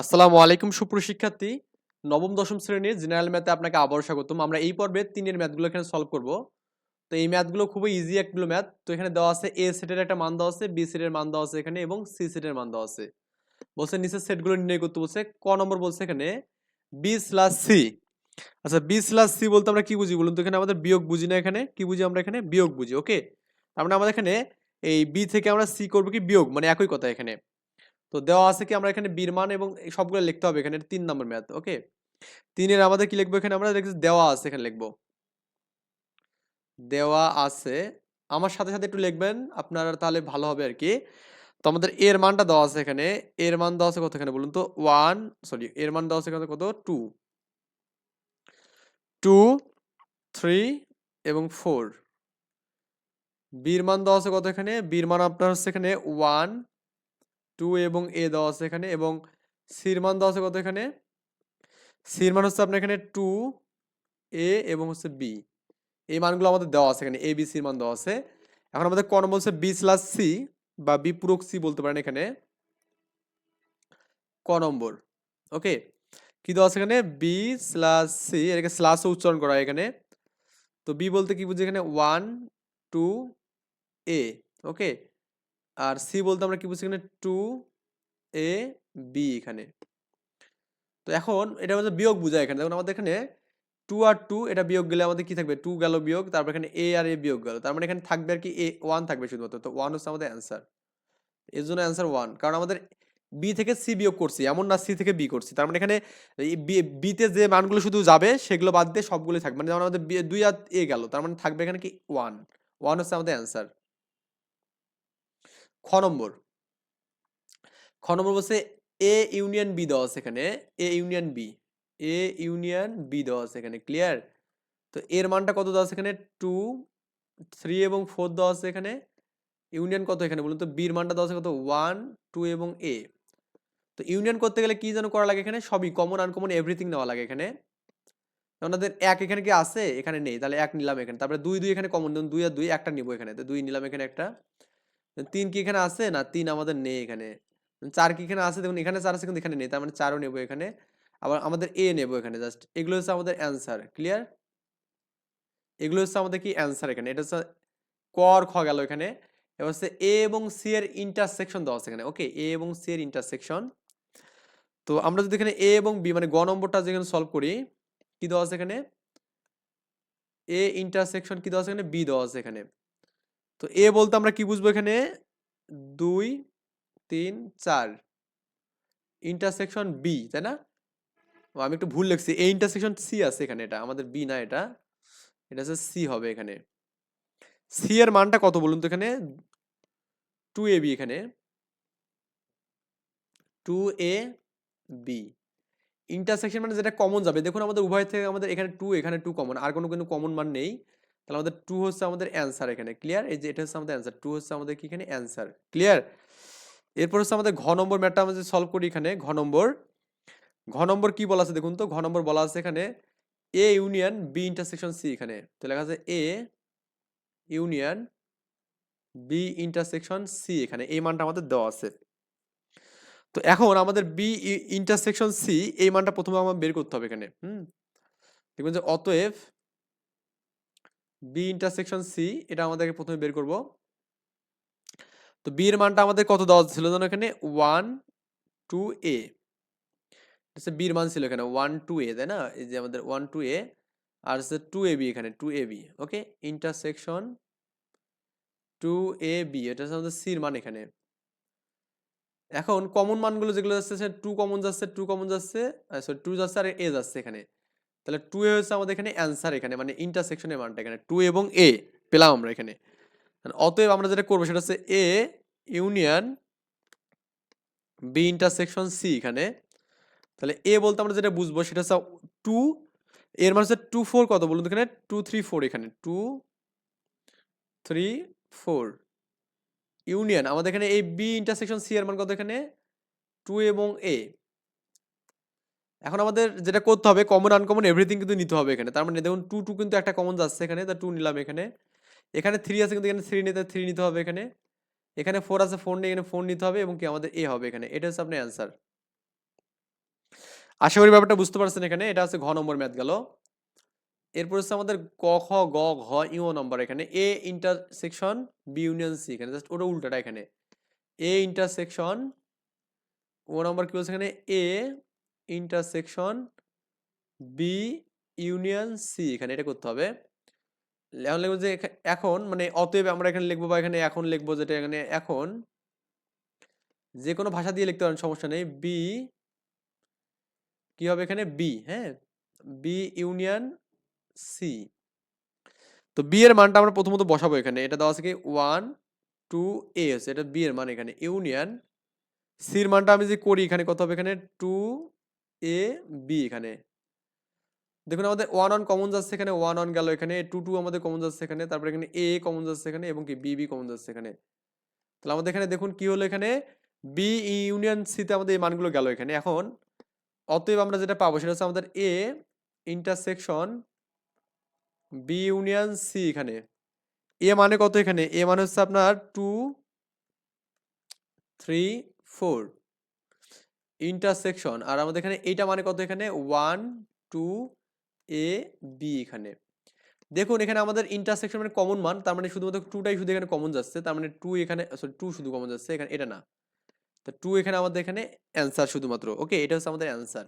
আসসালামু আলাইকুম সুপ্রশিক্ষার্থী নবম, দশম শ্রেণির জেনারেল ম্যাথে আপনাকে আবারও স্বাগতম। আমরা এই পর্বে তিনের ম্যাথগুলো এখানে সলভ করব। তো এই ম্যাথগুলো খুবই ইজি একগুলো ম্যাথ। তো এখানে দেওয়া আছে এ সেটের একটা মান দেওয়া আছে বি সেটের মান দেওয়া আছে এখানে এবং সি সেটের মান দেওয়া আছে। বলছে নিচের সেটগুলো নির্ণয় করতে বলছে, ক নম্বর বলছে এখানে বি স্লাস সি আচ্ছা বি স্লাস সি বলতে আমরা কি বুঝি বলুন তো? এখানে আমাদের বিয়োগ বুঝি না এখানে? কি বুঝি আমরা এখানে? বিয়োগ বুঝি ওকে তার মানে আমাদের এখানে এই বি থেকে আমরা সি করব কি বিয়োগ? মানে একই কথা এখানে। তো দেওয়া আছে কি আমরা এখানে বীর মান এবং সবগুলো লিখতে হবে এখানে, তিন নম্বর ম্যাথ ওকে? তিনের আমাদের কি লিখব এখানে? আমরা দেখছি দেওয়া আছে এখানে লিখব। দেওয়া আছে। আমার সাথে সাথে একটু লিখবেন, আপনারা তাহলে ভালো হবে আর কি। তো আমাদের এর মানটা দেওয়া আছে এখানে। এর মান দেওয়া আছে কত এখানে বলুন তো? ওয়ান, সরি, এর মান দেওয়া আছে কত? টু। টু, থ্রি এবং ফোর। বীর মান দেওয়া আছে কত এখানে? বীর মান আপনার হচ্ছে এখানে ওয়ান টু এবং এ দেওয়া আছে এখানে এবং সির মান দেওয়া আছে কত এখানে? সির মান হচ্ছে আপনার এখানে টু এ এবং হচ্ছে বি এই মানগুলো আমাদের দেওয়া আছে এখানে এ বি সির মান দেওয়া আছে। এখন আমাদের কোন বলছে বি স্লাস সি বা বি পূরক সি বলতে পারেন এখানে। ক নম্বর ওকে কি দেওয়া আছে এখানে? বি স্লাস সি এটাকে স্লাসও উচ্চারণ করা হয় এখানে। তো বি বলতে কি বুঝি এখানে? ওয়ান টু এ ওকে আর সি বলতে আমরা কি বুঝছি এখানে? টু এ বি এখানে। তো এখন এটা হচ্ছে বিয়োগ বোঝায় এখানে। দেখুন আমাদের এখানে টু আর টু এটা বিয়োগ গেলে আমাদের কি থাকবে? টু গেল বিয়োগ, তারপর এখানে এ আর এ বিয়োগ গেল। তার মানে এখানে থাকবে আর কি এ ওয়ান থাকবে শুধুমাত্র। তো ওয়ান হচ্ছে আমাদের অ্যান্সার এর জন্য অ্যান্সার ওয়ান কারণ আমাদের বি থেকে সি বিয়োগ করছি, এমন না সি থেকে বি করছি। তার মানে এখানে বিতে যে মানগুলো শুধু যাবে, সেগুলো বাদ দিয়ে সবগুলোই থাকবে। মানে যেমন আমাদের দুই আর এ গেল, তার মানে থাকবে এখানে কি ওয়ান ওয়ান হচ্ছে আমাদের অ্যান্সার খ নম্বর। খ নম্বর বলছে এ ইউনিয়ন বি দেওয়া আছে এখানে। A union B A union B দেওয়া আছে এখানে ক্লিয়ার তো এর মানটা কত দেওয়া আছে এখানে? টু থ্রি এবং ফোর দেওয়া আছে এখানে। ইউনিয়ন কত এখানে বলুন তো? বির মানটা দেওয়া আছে কত? ওয়ান টু এবং এ তো ইউনিয়ন করতে গেলে কি যেন করা লাগে এখানে? সবই কমন আনকমন এভরিথিং নেওয়া লাগে এখানে। আমাদের এক এখানে কি আছে? এখানে নেই। তাহলে এক নিলাম এখানে। তারপরে দুই দুই এখানে কমন দুই আর দুই, একটা নিবো এখানে। তো দুই নিলাম এখানে একটা। তিন কি এখানে আছে? না, তিন আমাদের নেই এখানে। চার কি এখানে আছে? দেখুন, এখানে চার আছে, কিন্তু এখানে নেই, তার মানে চারও নেব এখানে। আবার আমাদের এ নেব এখানে জাস্ট এগুলো হচ্ছে আমাদের অ্যান্সার ক্লিয়ার এগুলো হচ্ছে আমাদের কি অ্যান্সার এখানে? এটা হচ্ছে কর খ গেল এখানে। এবার হচ্ছে এ এবং সি এর ইন্টারসেকশন দেওয়া আছে এখানে ওকে এ এবং সি এর ইন্টারসেকশন তো আমরা যদি এখানে এ এবং বি মানে গ নম্বরটা যেখানে সলভ করি, কি দেওয়া আছে এখানে? এ ইন্টারসেকশন কি দেওয়া আছে এখানে? বি দেওয়া আছে এখানে। তো এ বলতে আমরা কি বুঝব এখানে? দুই, তিন, চার। ইন্টারসেকশন বি তাই না? আমি একটু ভুল লিখছি। এই ইন্টারসেকশন সি আছে এখানে এটা। আমাদের বি না এটা। এটা হচ্ছে সি হবে এখানে। সি এর মানটা কত বলুন তো এখানে? টু এ বি এখানে। টু এ বি ইন্টারসেকশন মানে যেটা কমন যাবে। দেখুন আমাদের উভয় থেকে আমাদের এখানে টু এখানে টু কমন আর কোনো কিন্তু কমন মান নেই। তাহলে আমাদের টু হচ্ছে আমাদের অ্যান্সার এখানে ক্লিয়ার এই যে এটা হচ্ছে আমাদের অ্যান্সার টু হচ্ছে আমাদের কি এখানে? অ্যান্সার ক্লিয়ার এরপর হচ্ছে আমাদের ঘ নম্বর ম্যাটটা আমরা সলভ করি এখানে, ঘ নম্বর ঘ নম্বর কি বলা আছে দেখুন তো? ঘ নম্বর বলা আছে এখানে A union B intersection C এখানে। তো লেখা আছে A union B intersection C এখানে। এই মানটা আমাদের দেওয়া আছে। তো এখন আমাদের বি ইন্টারসেকশন সি এই মানটা প্রথমে আমার বের করতে হবে এখানে। হুম? দেখবেন যে অতএব বি ইন্টারসেকশন সি এটা আমাদেরকে প্রথমে বের করব। তো বি এর মানটা আমাদের কত দেওয়া ছিল যেন এখানে? ওয়ান টু এ বির মান ছিল এখানে। ওয়ান টু এ তাই না? এই যে আমাদের ওয়ান টু এ আর হচ্ছে টু এ বি এখানে। Two A B okay intersection two A B এটা হচ্ছে আমাদের সির মান এখানে। এখন কমন মানগুলো যেগুলো যাচ্ছে টু কমন যাচ্ছে টু কমন যাচ্ছে সরি টু যাচ্ছে আর এ যাচ্ছে এখানে। তাহলে টু এ হচ্ছে আমাদের এখানে অ্যান্সার এখানে মানে ইন্টারসেকশনের মানটা এখানে। টু এবং এ পেলাম আমরা এখানে। অতএব আমরা যেটা করব সেটা হচ্ছে A union B intersection C এখানে। তাহলে এ বলতে আমরা যেটা বুঝব সেটা হচ্ছে টু এর মানে হচ্ছে টু ফোর কত বলুন এখানে? টু থ্রি ফোর এখানে। টু থ্রি ফোর ইউনিয়ন আমাদের এখানে এই বি ইন্টারসেকশন সি এর মান কত এখানে? টু এবং এ এখন আমাদের যেটা করতে হবে কমন আনকমন এভরিথিং কিন্তু নিতে হবে এখানে। তার মানে দেখুন টু টু কিন্তু একটা কমন যাচ্ছে এখানে, তা টু নিলাম এখানে। এখানে থ্রি আছে কিন্তু এখানে থ্রি নিতে থ্রি নিতে হবে এখানে। এখানে ফোর আছে ফোর নিয়ে এখানে ফোর নিতে হবে এবং কি আমাদের এ হবে এখানে। এটা হচ্ছে আপনার অ্যান্সার আশা করি ব্যাপারটা বুঝতে পারছেন এখানে। এটা হচ্ছে ঘ নম্বর ম্যাথ গেল। এরপর হচ্ছে আমাদের ক, খ, গ, ঘ ইও নম্বর এখানে। A intersection B union C এখানে। জাস্ট ওটা উল্টাটা এখানে। এ ইন্টারসেকশন ও নম্বর কি বলছে এখানে? A intersection B union C এখানে এটা করতে হবে। এখন লিখব যে এখা- এখন মানে অতএব আমরা এখানে লিখব বা এখানে এখন লিখব যেটা এখানে এখন, যে কোনো ভাষা দিয়ে লিখতে পারেন, সমস্যা নেই। বি কি হবে এখানে? বি হ্যাঁ? বি ইউনিয়ন সি তো বি এর মানটা আমরা প্রথমত বসাবো এখানে। এটা দেওয়া আছে কি? ওয়ান টু এ হচ্ছে। এটা বি এর মান এখানে। ইউনিয়ন সির মানটা আমি যে করি, এখানে কত হবে এখানে? টু এ বি এখানে। দেখুন, আমাদের ওয়ান অন কমন যাচ্ছে এখানে ওয়ান অন গেল এখানে টু টু আমাদের কমন যাচ্ছে এখানে, তারপরে এখানে এ কমন যাচ্ছে এখানে এবং কি বি বি কমন যাচ্ছে এখানে। তাহলে আমাদের এখানে দেখুন কি হলো এখানে? বি ইউনিয়ন সিতে আমাদের এই মানগুলো গেল এখানে। এখন অতএব আমরা যেটা পাবো সেটা হচ্ছে আমাদের A intersection B union C এখানে। এ মানে কত এখানে? এ মানে হচ্ছে আপনার টু থ্রি ফোর ইন্টারসেকশন আর আমাদের এখানে এইটা মানে কত এখানে? ওয়ান টু এ বি এখানে। দেখুন, এখানে আমাদের ইন্টারসেকশন মানে কমন মান, তার মানে শুধুমাত্র টুটাই শুধু এখানে কমন যাচ্ছে, তার মানে টু এখানে সরি টু শুধু কমন যাচ্ছে, এখানে এটা না। তো টু এখানে আমাদের এখানে অ্যান্সার শুধুমাত্র ওকে এটা হচ্ছে আমাদের অ্যান্সার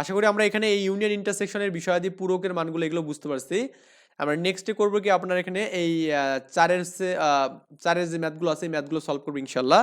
আশা করি আমরা এখানে এই ইউনিয়ন ইন্টারসেকশনের বিষয়াদি পূরকের মানগুলো এগুলো বুঝতে পারছি। আমরা নেক্সটে করব কি, আপনার এখানে এই চারের চারের যে ম্যাথগুলো আছে, এই ম্যাথগুলো সলভ করব ইনশাল্লাহ।